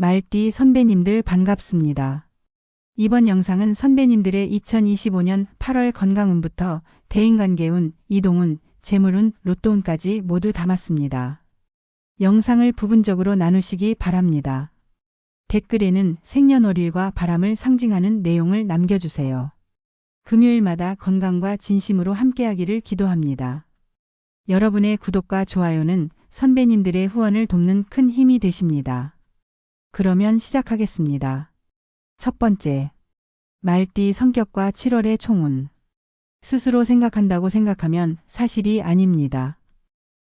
말띠 선배님들 반갑습니다. 이번 영상은 선배님들의 2025년 8월 건강운부터 대인관계운, 이동운, 재물운, 로또운까지 모두 담았습니다. 영상을 부분적으로 나누시기 바랍니다. 댓글에는 생년월일과 바람을 상징하는 내용을 남겨주세요. 금요일마다 건강과 진심으로 함께하기를 기도합니다. 여러분의 구독과 좋아요는 선배님들의 후원을 돕는 큰 힘이 되십니다. 그러면 시작하겠습니다. 첫 번째. 말띠 성격과 7월의 총운. 스스로 생각한다고 생각하면 사실이 아닙니다.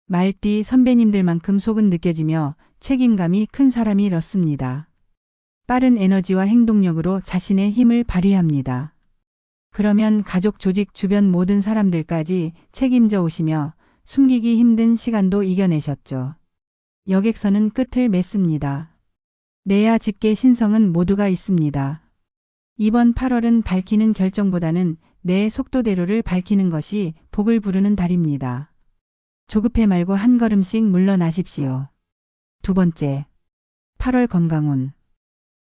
말띠 선배님들만큼 속은 느껴지며 책임감이 큰 사람이 렇습니다. 빠른 에너지와 행동력으로 자신의 힘을 발휘합니다. 그러면 가족 조직 주변 모든 사람들까지 책임져 오시며 숨기기 힘든 시간도 이겨내셨죠. 여객선은 끝을 맺습니다. 내야 집계 신성은 모두가 있습니다. 이번 8월은 밝히는 결정보다는 내 속도대로를 밝히는 것이 복을 부르는 달입니다. 조급해 말고 한 걸음씩 물러나십시오. 두 번째. 8월 건강운.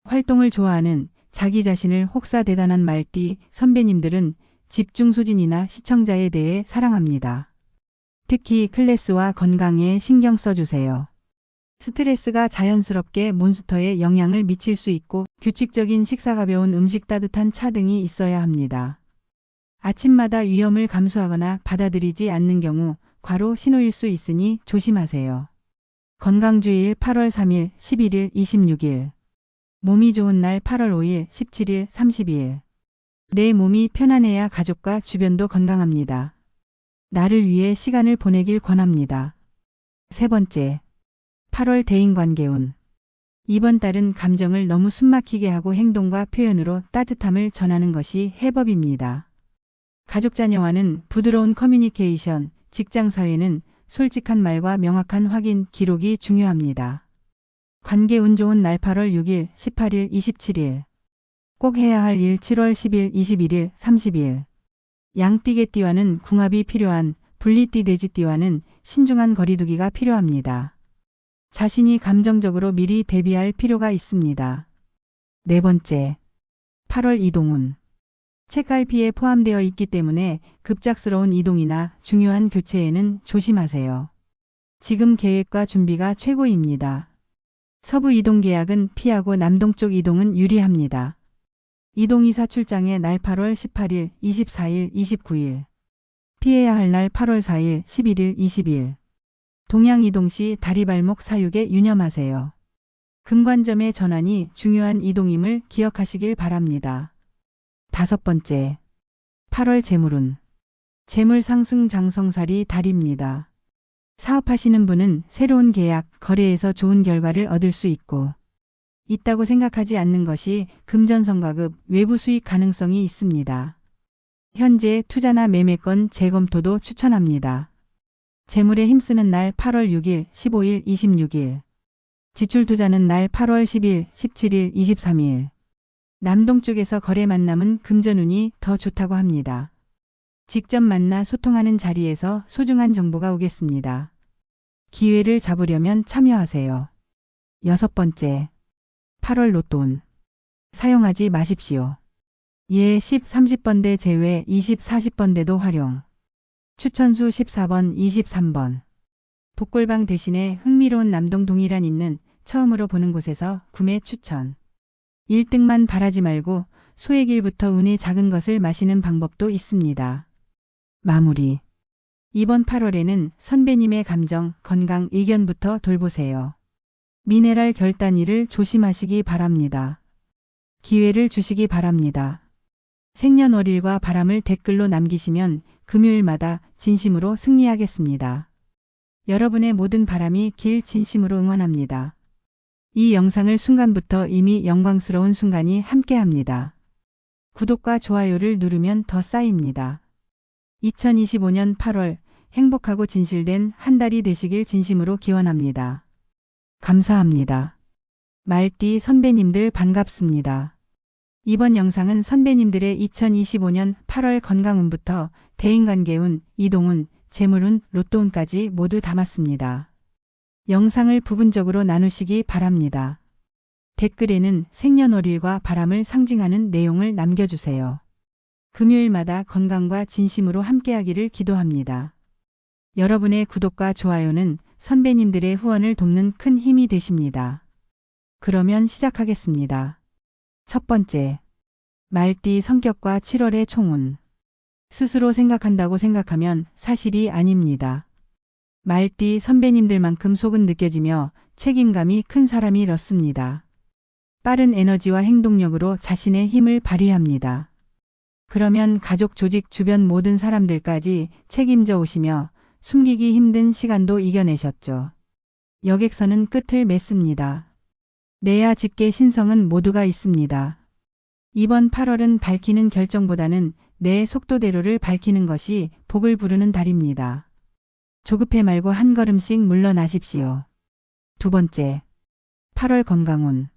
활동을 좋아하는 자기 자신을 혹사 대단한 말띠 선배님들은 집중 소진이나 시청자에 대해 사랑합니다. 특히 클래스와 건강에 신경 써주세요. 스트레스가 자연스럽게 몬스터에 영향을 미칠 수 있고 규칙적인 식사 가벼운 음식 따뜻한 차 등이 있어야 합니다. 아침마다 위험을 감수하거나 받아들이지 않는 경우 과로 신호일 수 있으니 조심하세요. 건강주일 8월 3일, 11일, 26일. 몸이 좋은 날 8월 5일, 17일, 30일. 내 몸이 편안해야 가족과 주변도 건강합니다. 나를 위해 시간을 보내길 권합니다. 세 번째. 8월 대인관계운. 이번 달은 감정을 너무 숨막히게 하고 행동과 표현으로 따뜻함을 전하는 것이 해법입니다. 가족 자녀와는 부드러운 커뮤니케이션, 직장 사회는 솔직한 말과 명확한 확인, 기록이 중요합니다. 관계 운 좋은 날 8월 6일, 18일, 27일. 꼭 해야 할 일 7월 10일, 21일, 30일. 양띠개띠와는 궁합이 필요한 분리띠 돼지띠와는 신중한 거리두기가 필요합니다. 자신이 감정적으로 미리 대비할 필요가 있습니다. 네 번째. 8월 이동운. 책갈피에 포함되어 있기 때문에 급작스러운 이동이나 중요한 교체에는 조심하세요. 지금 계획과 준비가 최고입니다. 서부 이동 계약은 피하고 남동쪽 이동은 유리합니다. 이동이 사 출장의 날 8월 18일, 24일, 29일. 피해야 할 날 8월 4일, 11일, 20일. 동양 이동 시 다리 발목 사육에 유념하세요. 금관점의 전환이 중요한 이동임을 기억하시길 바랍니다. 다섯 번째. 8월 재물운. 재물 상승 장성살이 달입니다. 사업하시는 분은 새로운 계약, 거래에서 좋은 결과를 얻을 수 있고, 있다고 생각하지 않는 것이 금전성과급 외부 수익 가능성이 있습니다. 현재 투자나 매매권 재검토도 추천합니다. 재물에 힘쓰는 날 8월 6일, 15일, 26일. 지출 투자는 날 8월 10일, 17일, 23일. 남동쪽에서 거래 만남은 금전운이 더 좋다고 합니다. 직접 만나 소통하는 자리에서 소중한 정보가 오겠습니다. 기회를 잡으려면 참여하세요. 여섯 번째. 8월 로또운. 사용하지 마십시오. 예 10, 30번대 제외 20, 40번대도 활용. 추천수 14번, 23번. 복골방 대신에 흥미로운 남동 동일한 있는 처음으로 보는 곳에서 구매 추천. 1등만 바라지 말고 소액일부터 운의 작은 것을 마시는 방법도 있습니다. 마무리. 이번 8월에는 선배님의 감정, 건강, 의견부터 돌보세요. 미네랄 결단일을 조심하시기 바랍니다. 기회를 주시기 바랍니다. 생년월일과 바람을 댓글로 남기시면 금요일마다 진심으로 승리하겠습니다. 여러분의 모든 바람이 길 진심으로 응원합니다. 이 영상을 순간부터 이미 영광스러운 순간이 함께합니다. 구독과 좋아요를 누르면 더 쌓입니다. 2025년 8월 행복하고 진실된 한 달이 되시길 진심으로 기원합니다. 감사합니다. 말띠 선배님들 반갑습니다. 이번 영상은 선배님들의 2025년 8월 건강운부터 대인관계운, 이동운, 재물운, 로또운까지 모두 담았습니다. 영상을 부분적으로 나누시기 바랍니다. 댓글에는 생년월일과 바람을 상징하는 내용을 남겨주세요. 금요일마다 건강과 진심으로 함께하기를 기도합니다. 여러분의 구독과 좋아요는 선배님들의 후원을 돕는 큰 힘이 되십니다. 그러면 시작하겠습니다. 첫 번째. 말띠 성격과 7월의 총운. 스스로 생각한다고 생각하면 사실이 아닙니다. 말띠 선배님들만큼 속은 느껴지며 책임감이 큰 사람이렇습니다. 빠른 에너지와 행동력으로 자신의 힘을 발휘합니다. 그러면 가족 조직 주변 모든 사람들까지 책임져 오시며 숨기기 힘든 시간도 이겨내셨죠. 여객선은 끝을 맺습니다. 내야 집계 신성은 모두가 있습니다. 이번 8월은 밝히는 결정보다는 내 속도대로를 밝히는 것이 복을 부르는 달입니다. 조급해 말고 한 걸음씩 물러나십시오. 두 번째. 8월 건강운.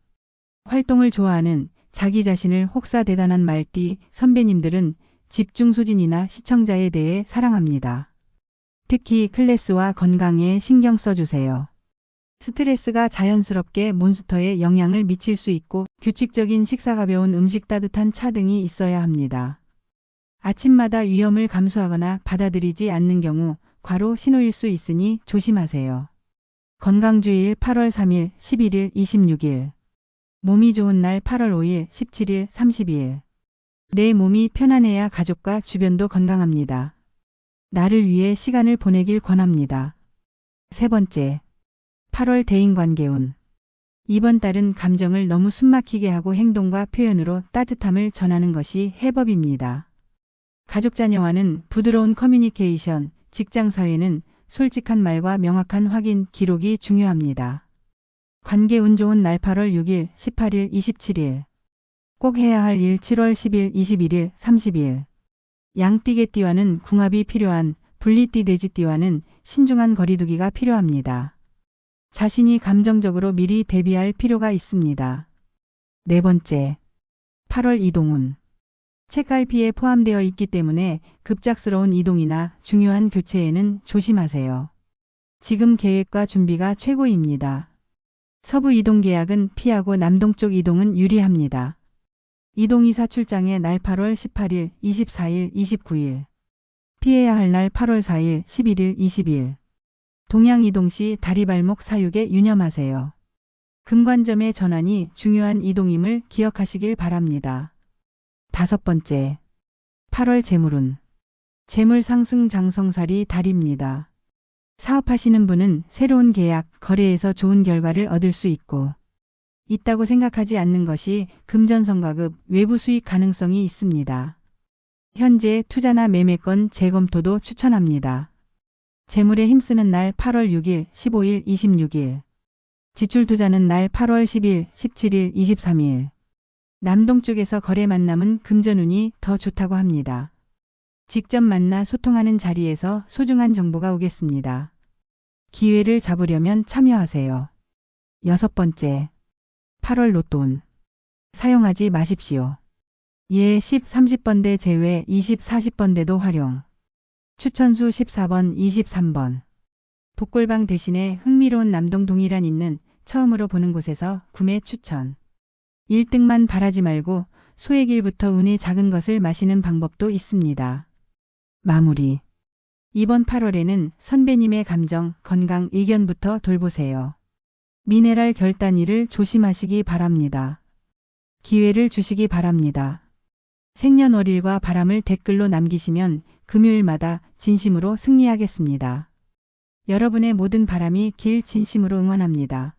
활동을 좋아하는 자기 자신을 혹사 대단한 말띠 선배님들은 집중 소진이나 시청자에 대해 사랑합니다. 특히 클래스와 건강에 신경 써주세요. 스트레스가 자연스럽게 몬스터에 영향을 미칠 수 있고 규칙적인 식사 가벼운 음식 따뜻한 차 등이 있어야 합니다. 아침마다 위험을 감수하거나 받아들이지 않는 경우 과로 신호일 수 있으니 조심하세요. 건강주일 8월 3일, 11일, 26일. 몸이 좋은 날 8월 5일, 17일, 32일. 내 몸이 편안해야 가족과 주변도 건강합니다. 나를 위해 시간을 보내길 권합니다. 세 번째. 8월 대인관계운. 이번 달은 감정을 너무 숨막히게 하고 행동과 표현으로 따뜻함을 전하는 것이 해법입니다. 가족 자녀와는 부드러운 커뮤니케이션, 직장 사회는 솔직한 말과 명확한 확인 기록이 중요합니다. 관계 운 좋은 날 8월 6일, 18일, 27일. 꼭 해야 할 일 7월 10일, 21일, 30일. 양띠개띠와는 궁합이 필요한 분리띠 돼지띠와는 신중한 거리두기가 필요합니다. 자신이 감정적으로 미리 대비할 필요가 있습니다. 네 번째. 8월 이동운. 책갈피에 포함되어 있기 때문에 급작스러운 이동이나 중요한 교체에는 조심하세요. 지금 계획과 준비가 최고입니다. 서부 이동 계약은 피하고 남동쪽 이동은 유리합니다. 이동이 사 출장의 날 8월 18일, 24일, 29일. 피해야 할 날 8월 4일, 11일, 20일. 동양 이동 시 다리 발목 사육에 유념하세요. 금관점의 전환이 중요한 이동임을 기억하시길 바랍니다. 다섯 번째. 8월 재물운. 재물 상승 장성살이 달입니다. 사업하시는 분은 새로운 계약, 거래에서 좋은 결과를 얻을 수 있고 있다고 생각하지 않는 것이 금전성과급 외부 수익 가능성이 있습니다. 현재 투자나 매매권 재검토도 추천합니다. 재물에 힘쓰는 날 8월 6일, 15일, 26일. 지출 투자는 날 8월 10일, 17일, 23일. 남동쪽에서 거래 만남은 금전운이 더 좋다고 합니다. 직접 만나 소통하는 자리에서 소중한 정보가 오겠습니다. 기회를 잡으려면 참여하세요. 여섯 번째. 8월 로또운. 사용하지 마십시오. 예 10, 30번대 제외 20, 40번대도 활용. 추천수 14번, 23번. 복골방 대신에 흥미로운 남동 동일한 있는 처음으로 보는 곳에서 구매 추천. 1등만 바라지 말고 소액일부터 운이 작은 것을 마시는 방법도 있습니다. 마무리. 이번 8월에는 선배님의 감정, 건강, 의견부터 돌보세요. 미네랄 결단일을 조심하시기 바랍니다. 기회를 주시기 바랍니다. 생년월일과 바람을 댓글로 남기시면 금요일마다 진심으로 승리하겠습니다. 여러분의 모든 바람이 길 진심으로 응원합니다.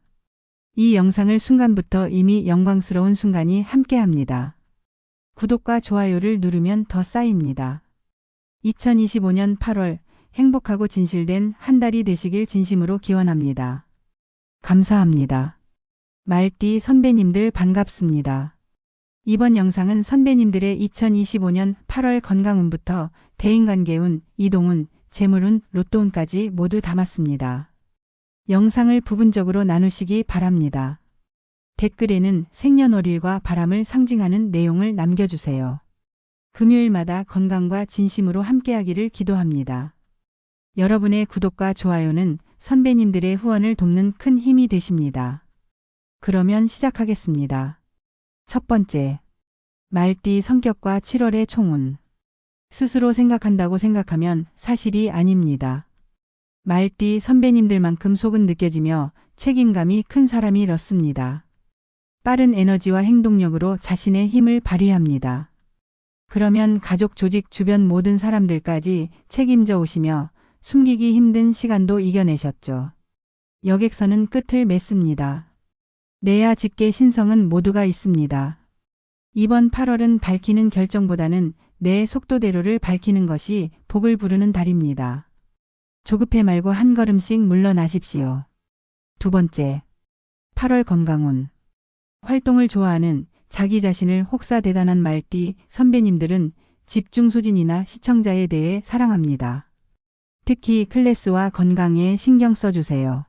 이 영상을 순간부터 이미 영광스러운 순간이 함께합니다. 구독과 좋아요를 누르면 더 쌓입니다. 2025년 8월 행복하고 진실된 한 달이 되시길 진심으로 기원합니다. 감사합니다. 말띠 선배님들 반갑습니다. 이번 영상은 선배님들의 2025년 8월 건강운부터 대인관계운, 이동운, 재물운, 로또운까지 모두 담았습니다. 영상을 부분적으로 나누시기 바랍니다. 댓글에는 생년월일과 바람을 상징하는 내용을 남겨주세요. 금요일마다 건강과 진심으로 함께하기를 기도합니다. 여러분의 구독과 좋아요는 선배님들의 후원을 돕는 큰 힘이 되십니다. 그러면 시작하겠습니다. 첫 번째. 말띠 성격과 7월의 총운. 스스로 생각한다고 생각하면 사실이 아닙니다. 말띠 선배님들만큼 속은 느껴지며 책임감이 큰 사람이렇습니다. 빠른 에너지와 행동력으로 자신의 힘을 발휘합니다. 그러면 가족 조직 주변 모든 사람들까지 책임져 오시며 숨기기 힘든 시간도 이겨내셨죠. 여객선은 끝을 맺습니다. 내야 집계 신성은 모두가 있습니다. 이번 8월은 밝히는 결정보다는 내 속도대로를 밝히는 것이 복을 부르는 달입니다. 조급해 말고 한 걸음씩 물러나십시오. 두 번째. 8월 건강운. 활동을 좋아하는 자기 자신을 혹사 대단한 말띠 선배님들은 집중 소진이나 시청자에 대해 사랑합니다. 특히 클래스와 건강에 신경 써주세요.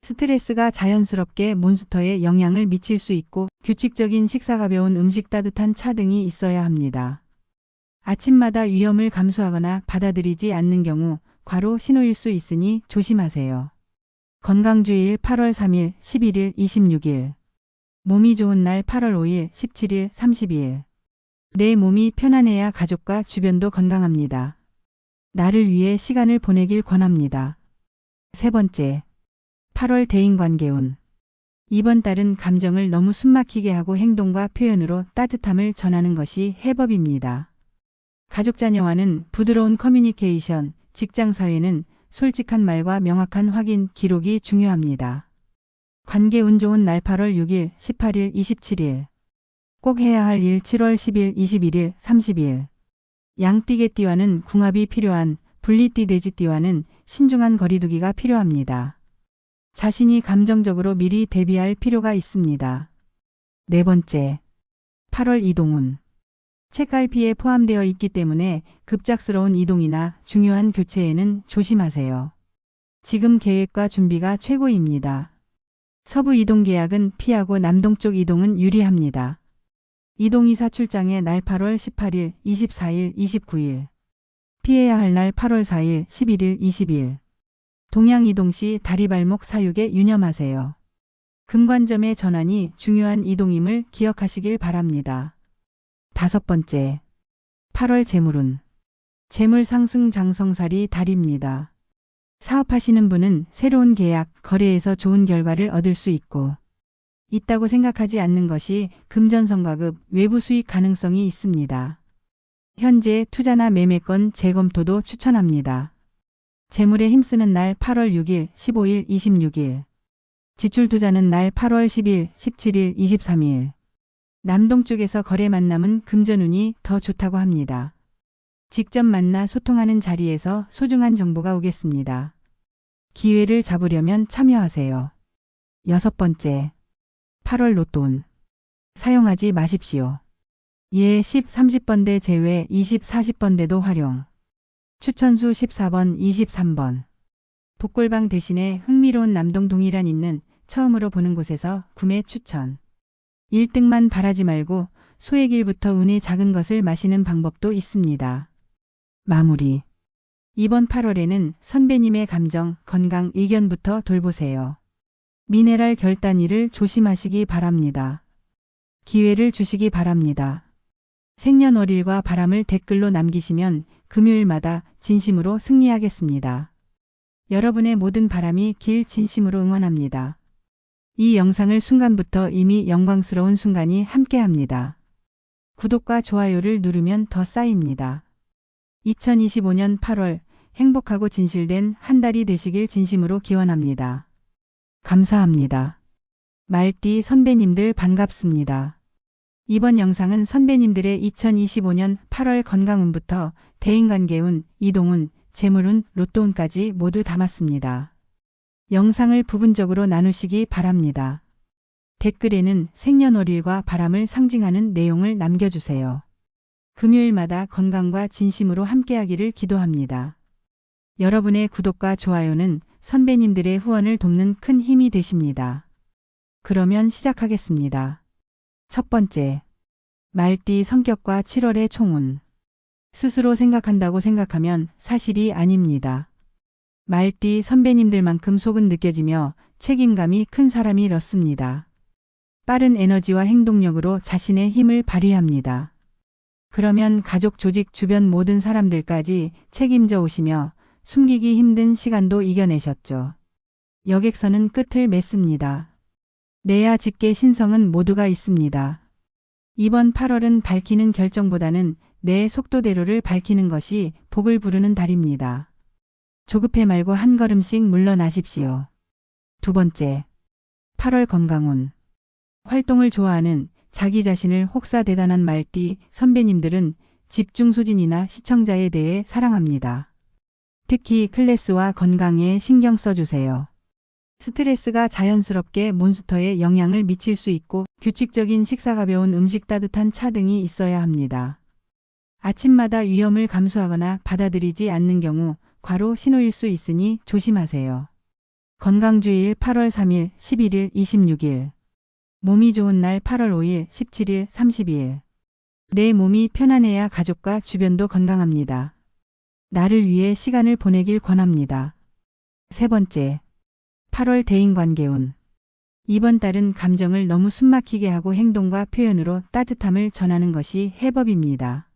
스트레스가 자연스럽게 몬스터에 영향을 미칠 수 있고 규칙적인 식사 가벼운 음식 따뜻한 차 등이 있어야 합니다. 아침마다 위험을 감수하거나 받아들이지 않는 경우 과로 신호일 수 있으니 조심하세요. 건강주일 8월 3일, 11일, 26일. 몸이 좋은 날 8월 5일, 17일, 30일. 내 몸이 편안해야 가족과 주변도 건강합니다. 나를 위해 시간을 보내길 권합니다. 세 번째. 8월 대인관계운. 이번 달은 감정을 너무 숨막히게 하고 행동과 표현으로 따뜻함을 전하는 것이 해법입니다. 가족 자녀와는 부드러운 커뮤니케이션, 직장 사회는 솔직한 말과 명확한 확인 기록이 중요합니다. 관계 운 좋은 날 8월 6일, 18일, 27일. 꼭 해야 할 일 7월 10일, 21일, 30일. 양띠개띠와는 궁합이 필요한 분리띠 돼지띠와는 신중한 거리두기가 필요합니다. 자신이 감정적으로 미리 대비할 필요가 있습니다. 네 번째. 8월 이동운. 책갈피에 포함되어 있기 때문에 급작스러운 이동이나 중요한 교체에는 조심하세요. 지금 계획과 준비가 최고입니다. 서부 이동 계약은 피하고 남동쪽 이동은 유리합니다. 이동이 사 출장의 날 8월 18일, 24일, 29일. 피해야 할 날 8월 4일, 11일, 20일. 동양 이동 시 다리발목 사육에 유념하세요. 금관점의 전환이 중요한 이동임을 기억하시길 바랍니다. 다섯 번째. 8월 재물운. 재물 상승 장성살이 달입니다. 사업하시는 분은 새로운 계약, 거래에서 좋은 결과를 얻을 수 있고 있다고 생각하지 않는 것이 금전성과급 외부 수익 가능성이 있습니다. 현재 투자나 매매권 재검토도 추천합니다. 재물에 힘쓰는 날 8월 6일, 15일, 26일. 지출 투자는 날 8월 10일, 17일, 23일. 남동쪽에서 거래 만남은 금전운이 더 좋다고 합니다. 직접 만나 소통하는 자리에서 소중한 정보가 오겠습니다. 기회를 잡으려면 참여하세요. 여섯 번째. 8월 로또운. 사용하지 마십시오. 예 10, 30번대 제외 20, 40번대도 활용. 추천수 14번, 23번. 복골방 대신에 흥미로운 남동 동일한 있는 처음으로 보는 곳에서 구매 추천. 1등만 바라지 말고 소의 길부터 운이 작은 것을 마시는 방법도 있습니다. 마무리. 이번 8월에는 선배님의 감정, 건강, 의견부터 돌보세요. 미네랄 결단일을 조심하시기 바랍니다. 기회를 주시기 바랍니다. 생년월일과 바람을 댓글로 남기시면 금요일마다 진심으로 승리하겠습니다. 여러분의 모든 바람이 길 진심으로 응원합니다. 이 영상을 순간부터 이미 영광스러운 순간이 함께합니다. 구독과 좋아요를 누르면 더 쌓입니다. 2025년 8월 행복하고 진실된 한 달이 되시길 진심으로 기원합니다. 감사합니다. 말띠 선배님들 반갑습니다. 이번 영상은 선배님들의 2025년 8월 건강운부터 대인관계운, 이동운, 재물운, 로또운까지 모두 담았습니다. 영상을 부분적으로 나누시기 바랍니다. 댓글에는 생년월일과 바람을 상징하는 내용을 남겨주세요. 금요일마다 건강과 진심으로 함께하기를 기도합니다. 여러분의 구독과 좋아요는 선배님들의 후원을 돕는 큰 힘이 되십니다. 그러면 시작하겠습니다. 첫 번째. 말띠 성격과 7월의 총운. 스스로 생각한다고 생각하면 사실이 아닙니다. 말띠 선배님들만큼 속은 느껴지며 책임감이 큰 사람이렇습니다. 빠른 에너지와 행동력으로 자신의 힘을 발휘합니다. 그러면 가족 조직 주변 모든 사람들까지 책임져 오시며 숨기기 힘든 시간도 이겨내셨죠. 여객선은 끝을 맺습니다. 내야 직계 신성은 모두가 있습니다. 이번 8월은 밝히는 결정보다는 내 속도대로를 밝히는 것이 복을 부르는 달입니다. 조급해 말고 한 걸음씩 물러나십시오. 두 번째, 8월 건강운. 활동을 좋아하는 자기 자신을 혹사 대단한 말띠 선배님들은 집중 소진이나 시청자에 대해 사랑합니다. 특히 클래스와 건강에 신경 써주세요. 스트레스가 자연스럽게 몬스터에 영향을 미칠 수 있고 규칙적인 식사 가벼운 음식 따뜻한 차 등이 있어야 합니다. 아침마다 위험을 감수하거나 받아들이지 않는 경우 과로 신호일 수 있으니 조심하세요. 건강주일 8월 3일, 11일, 26일. 몸이 좋은 날 8월 5일, 17일, 30일. 내 몸이 편안해야 가족과 주변도 건강합니다. 나를 위해 시간을 보내길 권합니다. 세 번째. 8월 대인관계운. 이번 달은 감정을 너무 숨막히게 하고 행동과 표현으로 따뜻함을 전하는 것이 해법입니다.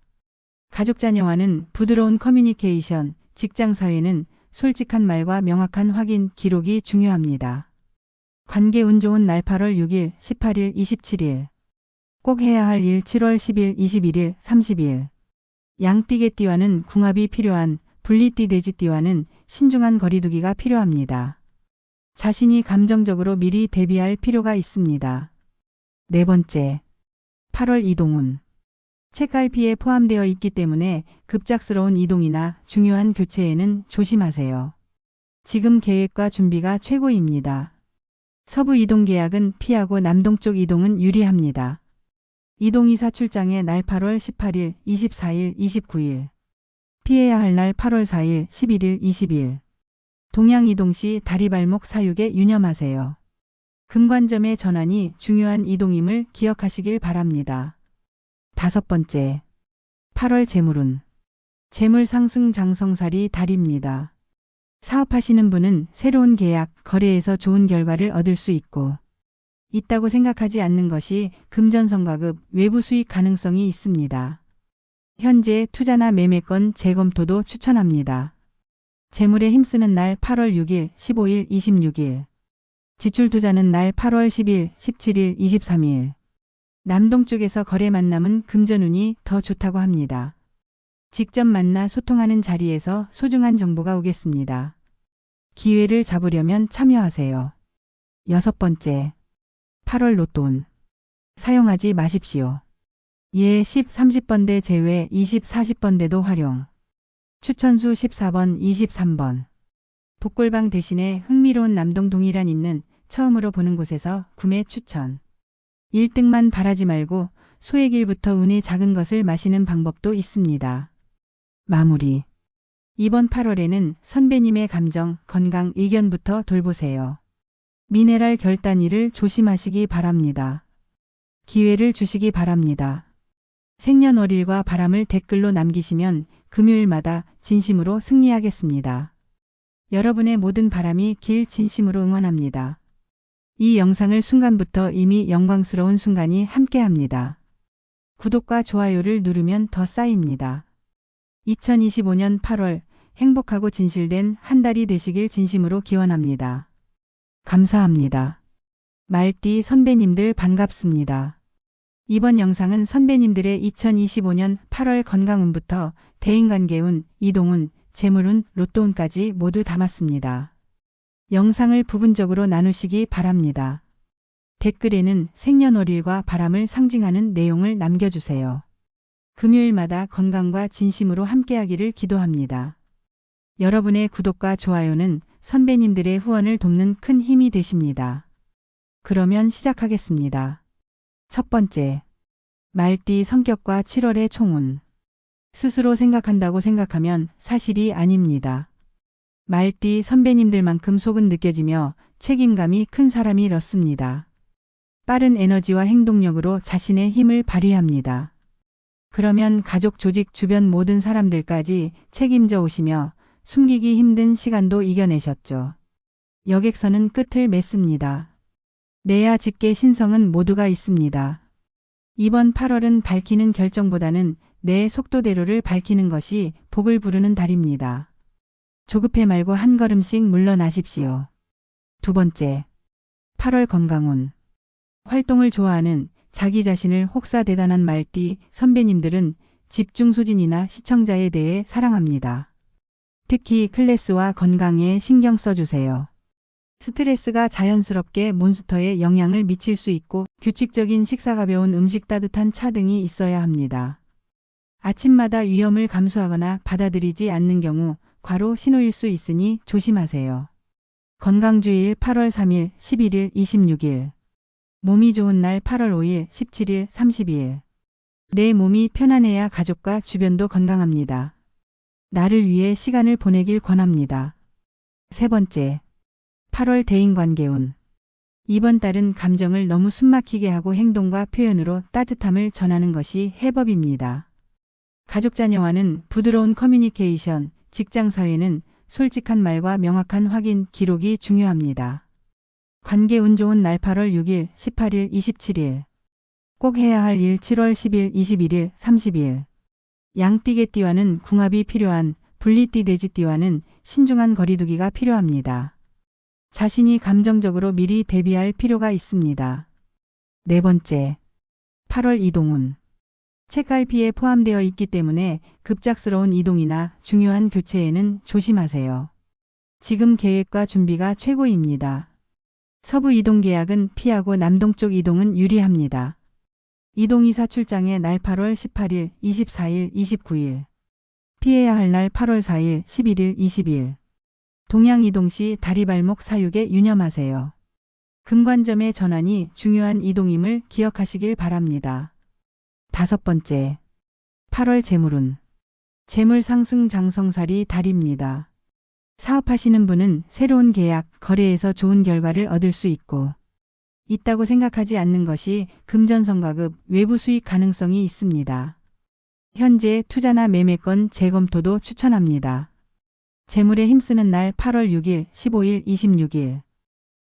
가족 자녀와는 부드러운 커뮤니케이션, 직장 사회는 솔직한 말과 명확한 확인 기록이 중요합니다. 관계 운 좋은 날 8월 6일, 18일, 27일. 꼭 해야 할 일 7월 10일, 21일, 30일. 양띠개띠와는 궁합이 필요한 분리띠 돼지띠와는 신중한 거리두기가 필요합니다. 자신이 감정적으로 미리 대비할 필요가 있습니다. 네 번째. 8월 이동운. 책갈피에 포함되어 있기 때문에 급작스러운 이동이나 중요한 교체에는 조심하세요. 지금 계획과 준비가 최고입니다. 서부 이동 계약은 피하고 남동쪽 이동은 유리합니다. 이동이 사 출장의 날 8월 18일, 24일, 29일. 피해야 할 날 8월 4일, 11일, 20일. 동양 이동 시 다리 발목 사육에 유념하세요. 금관점의 전환이 중요한 이동임을 기억하시길 바랍니다. 다섯 번째. 8월 재물운. 재물 상승 장성살이 달입니다. 사업하시는 분은 새로운 계약, 거래에서 좋은 결과를 얻을 수 있고 있다고 생각하지 않는 것이 금전성과급 외부 수익 가능성이 있습니다. 현재 투자나 매매권 재검토도 추천합니다. 재물에 힘쓰는 날 8월 6일, 15일, 26일. 지출 투자는 날 8월 10일, 17일, 23일. 남동쪽에서 거래 만남은 금전운이 더 좋다고 합니다. 직접 만나 소통하는 자리에서 소중한 정보가 오겠습니다. 기회를 잡으려면 참여하세요. 여섯 번째. 8월 로또운. 사용하지 마십시오. 예 10, 30번대 제외 20, 40번대도 활용. 추천수 14번, 23번. 복골방 대신에 흥미로운 남동 동일한 있는 처음으로 보는 곳에서 구매 추천. 1등만 바라지 말고 소액일부터 운이 작은 것을 마시는 방법도 있습니다. 마무리. 이번 8월에는 선배님의 감정, 건강, 의견부터 돌보세요. 미네랄 결단일을 조심하시기 바랍니다. 기회를 주시기 바랍니다. 생년월일과 바람을 댓글로 남기시면 금요일마다 진심으로 승리하겠습니다. 여러분의 모든 바람이 길 진심으로 응원합니다. 이 영상을 순간부터 이미 영광스러운 순간이 함께합니다. 구독과 좋아요를 누르면 더 쌓입니다. 2025년 8월 행복하고 진실된 한 달이 되시길 진심으로 기원합니다. 감사합니다. 말띠 선배님들 반갑습니다. 이번 영상은 선배님들의 2025년 8월 건강운부터 대인관계운, 이동운, 재물운, 로또운까지 모두 담았습니다. 영상을 부분적으로 나누시기 바랍니다. 댓글에는 생년월일과 바람을 상징하는 내용을 남겨주세요. 금요일마다 건강과 진심으로 함께하기를 기도합니다. 여러분의 구독과 좋아요는 선배님들의 후원을 돕는 큰 힘이 되십니다. 그러면 시작하겠습니다. 첫 번째. 말띠 성격과 7월의 총운. 스스로 생각한다고 생각하면 사실이 아닙니다. 말띠 선배님들만큼 속은 느껴지며 책임감이 큰 사람이렇습니다. 빠른 에너지와 행동력으로 자신의 힘을 발휘합니다. 그러면 가족 조직 주변 모든 사람들까지 책임져 오시며 숨기기 힘든 시간도 이겨내셨죠. 여객선은 끝을 맺습니다. 내야 직계 신성은 모두가 있습니다. 이번 8월은 밝히는 결정보다는 내 속도대로를 밝히는 것이 복을 부르는 달입니다. 조급해 말고 한 걸음씩 물러나십시오. 두 번째, 8월 건강운. 활동을 좋아하는 자기 자신을 혹사 대단한 말띠 선배님들은 집중 소진이나 시청자에 대해 사랑합니다. 특히 클래스와 건강에 신경 써주세요. 스트레스가 자연스럽게 몬스터에 영향을 미칠 수 있고 규칙적인 식사 가벼운 음식 따뜻한 차 등이 있어야 합니다. 아침마다 위험을 감수하거나 받아들이지 않는 경우 과로 신호일 수 있으니 조심하세요. 건강주일 8월 3일, 11일, 26일. 몸이 좋은 날 8월 5일, 17일, 32일. 내 몸이 편안해야 가족과 주변도 건강합니다. 나를 위해 시간을 보내길 권합니다. 세 번째. 8월 대인관계운. 이번 달은 감정을 너무 숨막히게 하고 행동과 표현으로 따뜻함을 전하는 것이 해법입니다. 가족 자녀와는 부드러운 커뮤니케이션, 직장 사회는 솔직한 말과 명확한 확인 기록이 중요합니다. 관계 운 좋은 날 8월 6일, 18일, 27일. 꼭 해야 할 일 7월 10일, 21일, 30일. 양띠개띠와는 궁합이 필요한 분리띠 돼지띠와는 신중한 거리두기가 필요합니다. 자신이 감정적으로 미리 대비할 필요가 있습니다. 네 번째. 8월 이동운. 책갈피에 포함되어 있기 때문에 급작스러운 이동이나 중요한 교체에는 조심하세요. 지금 계획과 준비가 최고입니다. 서부 이동 계약은 피하고 남동쪽 이동은 유리합니다. 이동이사 출장의 날 8월 18일, 24일, 29일. 피해야 할 날 8월 4일, 11일, 20일. 동양 이동 시 다리 발목 사육에 유념하세요. 금관점의 전환이 중요한 이동임을 기억하시길 바랍니다. 다섯 번째. 8월 재물운. 재물 상승 장성살이 달입니다. 사업하시는 분은 새로운 계약, 거래에서 좋은 결과를 얻을 수 있고 있다고 생각하지 않는 것이 금전성과급 외부 수익 가능성이 있습니다. 현재 투자나 매매권 재검토도 추천합니다. 재물에 힘쓰는 날 8월 6일, 15일, 26일.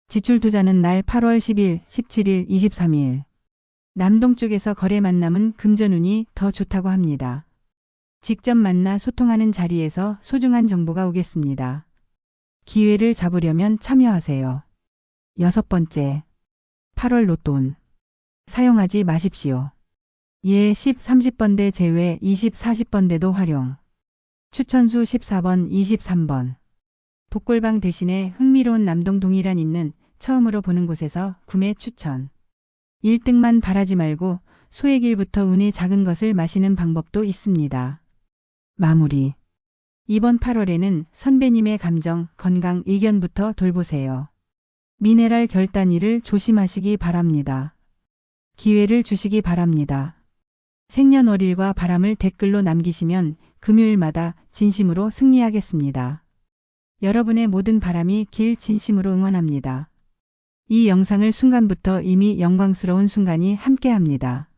지출 투자는 날 8월 10일, 17일, 23일. 남동쪽에서 거래 만남은 금전운이 더 좋다고 합니다. 직접 만나 소통하는 자리에서 소중한 정보가 오겠습니다. 기회를 잡으려면 참여하세요. 여섯 번째. 8월 로또운. 사용하지 마십시오. 예 10, 30번대 제외 20, 40번대도 활용. 추천수 14번, 23번. 복골방 대신에 흥미로운 남동 동일한 있는 처음으로 보는 곳에서 구매 추천. 1등만 바라지 말고 소액일부터 운의 작은 것을 마시는 방법도 있습니다. 마무리. 이번 8월에는 선배님의 감정, 건강, 의견부터 돌보세요. 미네랄 결단일을 조심하시기 바랍니다. 기회를 주시기 바랍니다. 생년월일과 바람을 댓글로 남기시면 금요일마다 진심으로 승리하겠습니다. 여러분의 모든 바람이 길 진심으로 응원합니다. 이 영상을 순간부터 이미 영광스러운 순간이 함께합니다.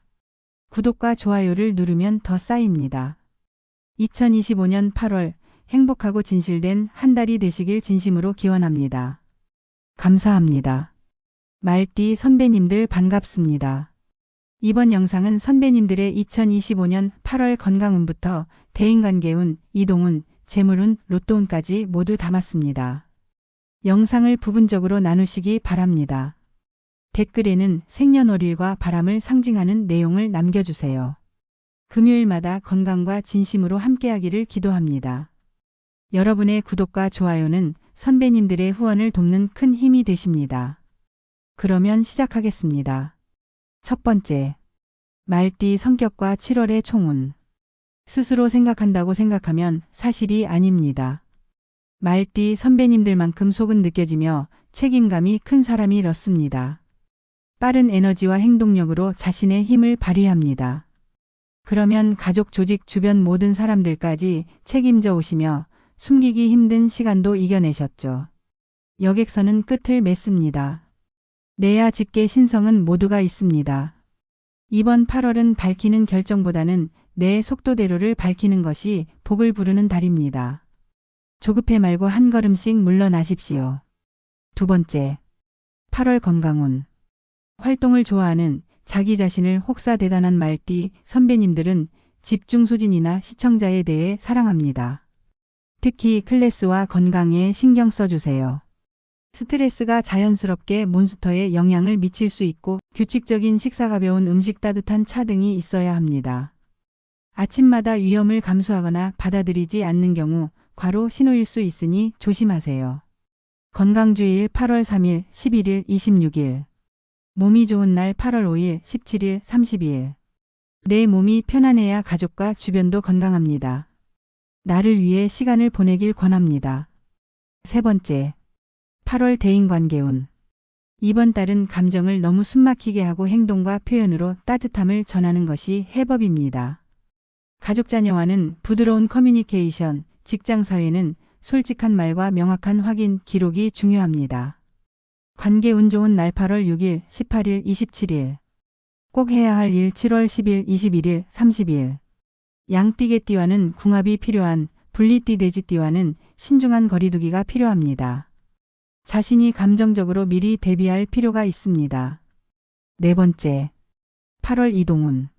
구독과 좋아요를 누르면 더 쌓입니다. 2025년 8월 행복하고 진실된 한 달이 되시길 진심으로 기원합니다. 감사합니다. 말띠 선배님들 반갑습니다. 이번 영상은 선배님들의 2025년 8월 건강운부터 대인관계운, 이동운, 재물운, 로또운까지 모두 담았습니다. 영상을 부분적으로 나누시기 바랍니다. 댓글에는 생년월일과 바람을 상징하는 내용을 남겨주세요. 금요일마다 건강과 진심으로 함께하기를 기도합니다. 여러분의 구독과 좋아요는 선배님들의 후원을 돕는 큰 힘이 되십니다. 그러면 시작하겠습니다. 첫 번째. 말띠 성격과 7월의 총운. 스스로 생각한다고 생각하면 사실이 아닙니다. 말띠 선배님들만큼 속은 느껴지며 책임감이 큰 사람이렇습니다. 빠른 에너지와 행동력으로 자신의 힘을 발휘합니다. 그러면 가족 조직 주변 모든 사람들까지 책임져 오시며 숨기기 힘든 시간도 이겨내셨죠. 여객선은 끝을 맺습니다. 내야 집계 신성은 모두가 있습니다. 이번 8월은 밝히는 결정보다는 내 속도대로를 밝히는 것이 복을 부르는 달입니다. 조급해 말고 한 걸음씩 물러나십시오. 두 번째. 8월 건강운. 활동을 좋아하는 자기 자신을 혹사 대단한 말띠 선배님들은 집중 소진이나 시청자에 대해 사랑합니다. 특히 클래스와 건강에 신경 써주세요. 스트레스가 자연스럽게 몬스터에 영향을 미칠 수 있고 규칙적인 식사 가벼운 음식 따뜻한 차 등이 있어야 합니다. 아침마다 위험을 감수하거나 받아들이지 않는 경우 과로 신호일 수 있으니 조심하세요. 건강주일 8월 3일, 11일, 26일. 몸이 좋은 날 8월 5일, 17일, 30일. 내 몸이 편안해야 가족과 주변도 건강합니다. 나를 위해 시간을 보내길 권합니다. 세 번째. 8월 대인관계운. 이번 달은 감정을 너무 숨막히게 하고 행동과 표현으로 따뜻함을 전하는 것이 해법입니다. 가족 자녀와는 부드러운 커뮤니케이션, 직장 사회는 솔직한 말과 명확한 확인 기록이 중요합니다. 관계 운 좋은 날 8월 6일, 18일, 27일. 꼭 해야 할 일 7월 10일, 21일, 30일. 양띠개띠와는 궁합이 필요한 분리띠 돼지띠와는 신중한 거리두기가 필요합니다. 자신이 감정적으로 미리 대비할 필요가 있습니다. 네 번째. 8월 이동운.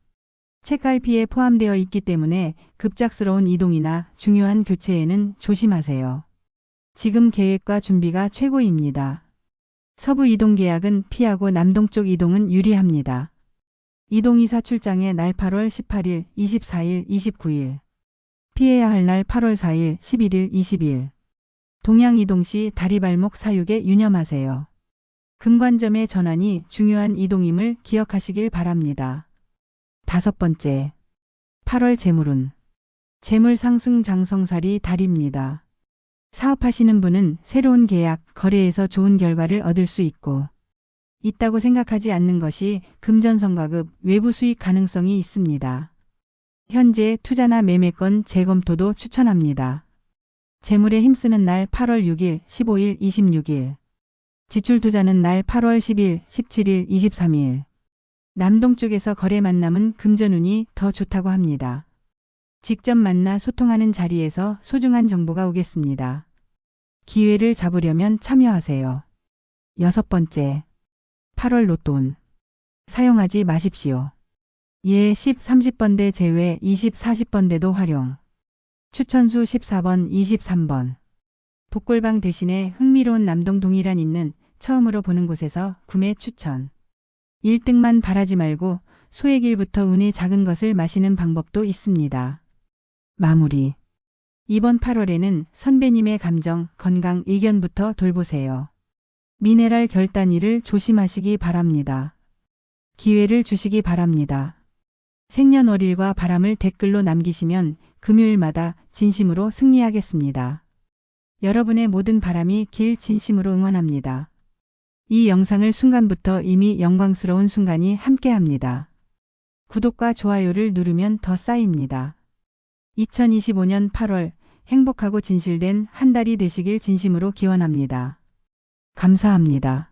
책갈피에 포함되어 있기 때문에 급작스러운 이동이나 중요한 교체에는 조심하세요. 지금 계획과 준비가 최고입니다. 서부 이동 계약은 피하고 남동쪽 이동은 유리합니다. 이동이 사 출장의 날 8월 18일, 24일, 29일. 피해야 할 날 8월 4일, 11일, 20일. 동양 이동 시 다리 발목 사육에 유념하세요. 금관점의 전환이 중요한 이동임을 기억하시길 바랍니다. 다섯 번째. 8월 재물운. 재물 상승 장성살이 달입니다. 사업하시는 분은 새로운 계약, 거래에서 좋은 결과를 얻을 수 있고 있다고 생각하지 않는 것이 금전성과급 외부 수익 가능성이 있습니다. 현재 투자나 매매권 재검토도 추천합니다. 재물에 힘쓰는 날 8월 6일, 15일, 26일. 지출 투자는 날 8월 10일, 17일, 23일. 남동쪽에서 거래 만남은 금전운이 더 좋다고 합니다. 직접 만나 소통하는 자리에서 소중한 정보가 오겠습니다. 기회를 잡으려면 참여하세요. 여섯 번째. 8월 로또운. 사용하지 마십시오. 예 10, 30번대 제외 20, 40번대도 활용. 추천수 14번, 23번. 복골방 대신에 흥미로운 남동 동일한 있는 처음으로 보는 곳에서 구매 추천. 1등만 바라지 말고 소액일부터 운이 작은 것을 마시는 방법도 있습니다. 마무리. 이번 8월에는 선배님의 감정, 건강, 의견부터 돌보세요. 미네랄 결단일을 조심하시기 바랍니다. 기회를 주시기 바랍니다. 생년월일과 바람을 댓글로 남기시면 금요일마다 진심으로 승리하겠습니다. 여러분의 모든 바람이 길 진심으로 응원합니다. 이 영상을 순간부터 이미 영광스러운 순간이 함께합니다. 구독과 좋아요를 누르면 더 쌓입니다. 2025년 8월 행복하고 진실된 한 달이 되시길 진심으로 기원합니다. 감사합니다.